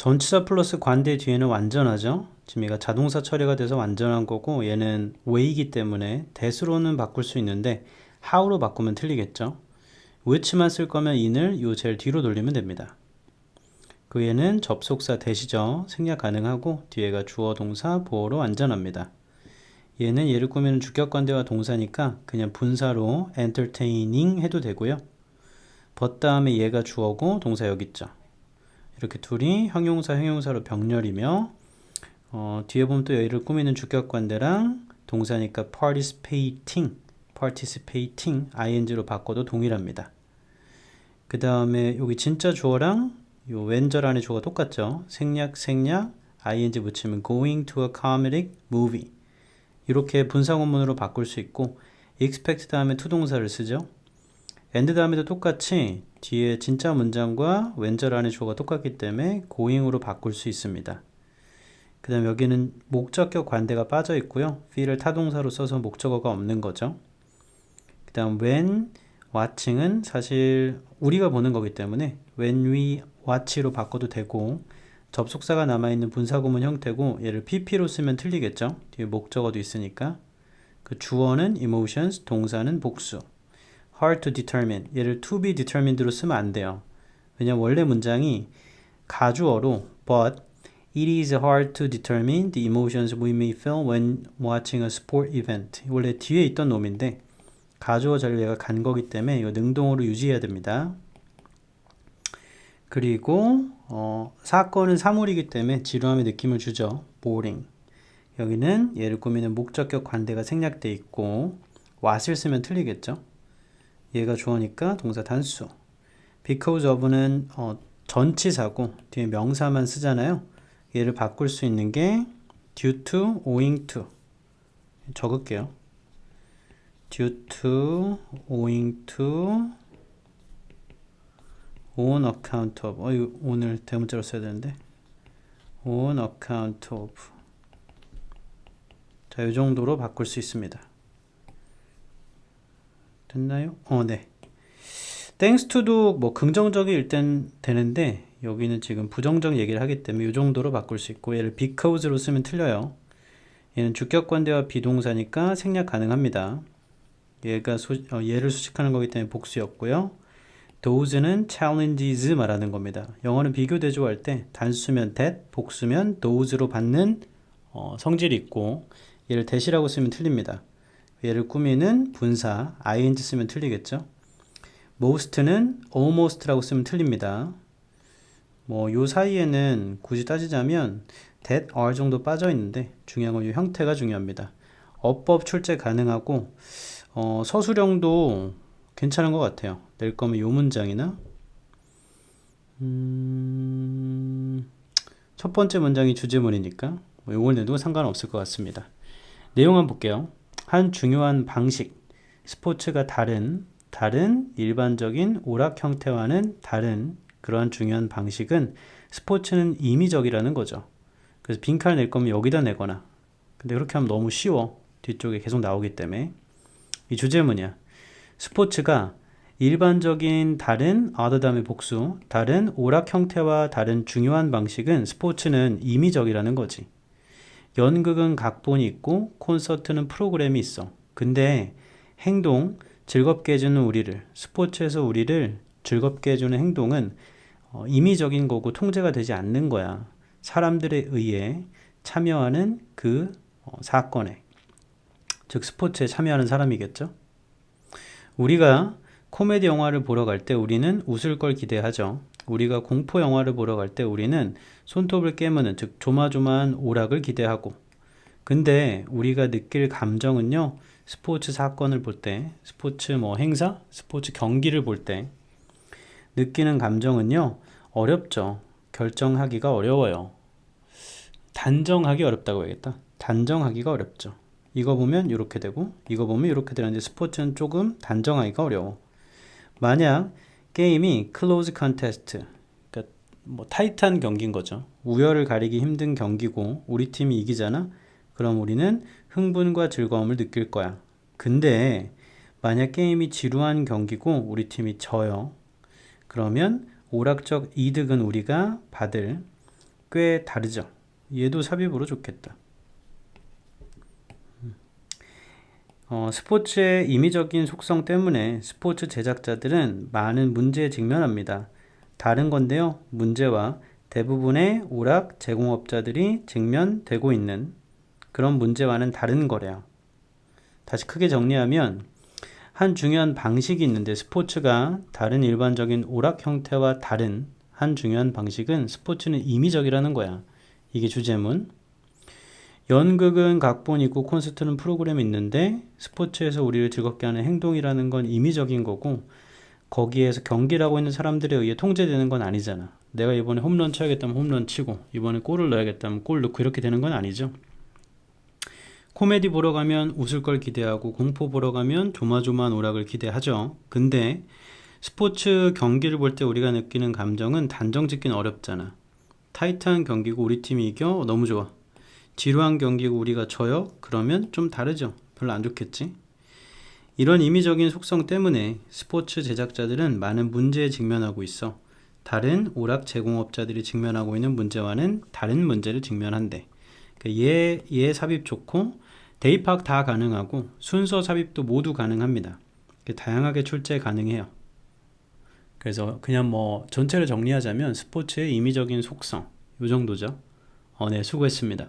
전치사 플러스 관대 뒤에는 완전하죠. 지금 얘가 자동사 처리가 돼서 완전한 거고 얘는 way이기 때문에 that으로는 바꿀 수 있는데 how로 바꾸면 틀리겠죠. which만 쓸 거면 in을 요 제일 뒤로 돌리면 됩니다. 그 얘는 접속사 that이죠. 생략 가능하고 뒤에가 주어 동사 보어로 완전합니다. 얘는 얘를 꾸미는 주격 관대와 동사니까 그냥 분사로 entertaining 해도 되고요. but 다음에 얘가 주어고 동사 여기 있죠. 이렇게 둘이 형용사 형용사로 병렬이며 어, 뒤에 보면 또 얘를 꾸미는 주격 관대랑 동사니까 participating, participating ing로 바꿔도 동일합니다. 그 다음에 여기 진짜 주어랑 요 왼절 안에 주어가 똑같죠. 생략 생략 ing 붙이면 going to a comedic movie 이렇게 분사구문으로 바꿀 수 있고 expect 다음에 투동사를 쓰죠. and 다음에도 똑같이 뒤에 진짜 문장과 왼절 안에 주어가 똑같기 때문에 going으로 바꿀 수 있습니다. 그 다음 여기는 목적격 관대가 빠져 있고요. feel을 타동사로 써서 목적어가 없는 거죠. 그 다음 when, watching은 사실 우리가 보는 거기 때문에 when we watch로 바꿔도 되고 접속사가 남아있는 분사구문 형태고 얘를 pp로 쓰면 틀리겠죠. 뒤에 목적어도 있으니까 그 주어는 emotions, 동사는 복수 hard to determine 얘를 to be determined로 쓰면 안 돼요. 왜냐면 원래 문장이 가주어로 but It is hard to determine the emotions we may feel when watching a sport event. 원래 뒤에 있던 놈인데 가주어 전례가 간 거기 때문에 이거 능동으로 유지해야 됩니다. 그리고 어, 사건은 사물이기 때문에 지루함의 느낌을 주죠. boring. 여기는 얘를 꾸미는 목적격 관대가 생략돼 있고 what을 쓰면 틀리겠죠. 얘가 주어니까 동사 단수. because of는 어, 전치사고 뒤에 명사만 쓰잖아요. 얘를 바꿀 수 있는 게 due to, owing to 적을게요. due to, owing to, on account of 어, 이거 오늘 대문자로 써야 되는데 on account of 자, 이 정도로 바꿀 수 있습니다. 됐나요? 어, 네. thanks to도 뭐 긍정적일 땐 되는데 여기는 지금 부정적 얘기를 하기 때문에 이 정도로 바꿀 수 있고 얘를 because로 쓰면 틀려요. 얘는 주격 관대와 비동사니까 생략 가능합니다. 얘가 소, 어, 얘를 수식하는 거기 때문에 복수였고요. those는 challenges 말하는 겁니다. 영어는 비교 대조할 때 단수면 that, 복수면 those로 받는 어, 성질이 있고 얘를 that이라고 쓰면 틀립니다. 얘를 꾸미는 분사 ing 쓰면 틀리겠죠. most는 almost라고 쓰면 틀립니다. 뭐 요 사이에는 굳이 따지자면 that, are 정도 빠져 있는데 중요한 건이 형태가 중요합니다. 어법 출제 가능하고 어, 서술형도 괜찮은 것 같아요. 낼 거면 요 문장이나 음, 첫 번째 문장이 주제문이니까 뭐 요걸 내도 상관없을 것 같습니다. 내용 한번 볼게요. 한 중요한 방식. 스포츠가 다른 다른 일반적인 오락 형태와는 다른 그러한 중요한 방식은 스포츠는 임의적이라는 거죠. 그래서 빈칸을 낼 거면 여기다 내거나. 근데 그렇게 하면 너무 쉬워. 뒤쪽에 계속 나오기 때문에. 이 주제문이야 스포츠가 일반적인 다른 다음에 복수 다른 오락 형태와 다른 중요한 방식은 스포츠는 임의적이라는 거지 연극은 각본이 있고 콘서트는 프로그램이 있어 근데 행동 즐겁게 해주는 우리를 스포츠에서 우리를 즐겁게 해주는 행동은 어, 임의적인 거고 통제가 되지 않는 거야. 사람들에 의해 참여하는 그 어, 사건에 즉 스포츠에 참여하는 사람이겠죠. 우리가 코미디 영화를 보러 갈 때 우리는 웃을 걸 기대하죠. 우리가 공포 영화를 보러 갈 때 우리는 손톱을 깨무는 즉 조마조마한 오락을 기대하고 근데 우리가 느낄 감정은요 스포츠 사건을 볼 때 스포츠 뭐 행사 스포츠 경기를 볼 때 느끼는 감정은요 어렵죠. 결정하기가 어려워요. 단정하기 어렵다고 해야겠다. 단정하기가 어렵죠. 이거 보면 이렇게 되고 이거 보면 이렇게 되는데 스포츠는 조금 단정하기가 어려워. 만약 게임이 클로즈 컨테스트 그러니까 뭐 타이트한 경기인 거죠. 우열을 가리기 힘든 경기고 우리 팀이 이기잖아? 그럼 우리는 흥분과 즐거움을 느낄 거야. 근데 만약 게임이 지루한 경기고 우리 팀이 져요. 그러면 오락적 이득은 우리가 받을 꽤 다르죠. 얘도 삽입으로 좋겠다. 어, 스포츠의 임의적인 속성 때문에 스포츠 제작자들은 많은 문제에 직면합니다. 다른 건데요. 문제와 대부분의 오락 제공업자들이 직면되고 있는 그런 문제와는 다른 거래요. 다시 크게 정리하면 한 중요한 방식이 있는데 스포츠가 다른 일반적인 오락 형태와 다른 한 중요한 방식은 스포츠는 임의적이라는 거야. 이게 주제문. 연극은 각본이고 콘서트는 프로그램이 있는데 스포츠에서 우리를 즐겁게 하는 행동이라는 건 임의적인 거고 거기에서 경기를 하고 있는 사람들에 의해 통제되는 건 아니잖아. 내가 이번에 홈런 쳐야겠다면 홈런 치고 이번에 골을 넣어야겠다면 골 넣고 이렇게 되는 건 아니죠. 코미디 보러 가면 웃을 걸 기대하고 공포 보러 가면 조마조마한 오락을 기대하죠. 근데 스포츠 경기를 볼 때 우리가 느끼는 감정은 단정 짓기는 어렵잖아. 타이트한 경기고 우리 팀이 이겨 너무 좋아. 지루한 경기고 우리가 져요? 그러면 좀 다르죠. 별로 안 좋겠지. 이런 임의적인 속성 때문에 스포츠 제작자들은 많은 문제에 직면하고 있어. 다른 오락 제공업자들이 직면하고 있는 문제와는 다른 문제를 직면한대. 그러니까 얘, 얘 삽입 좋고 대입학 다 가능하고 순서 삽입도 모두 가능합니다. 다양하게 출제 가능해요. 그래서 그냥 뭐 전체를 정리하자면 스포츠의 임의적인 속성 요 정도죠. 어, 네, 수고했습니다.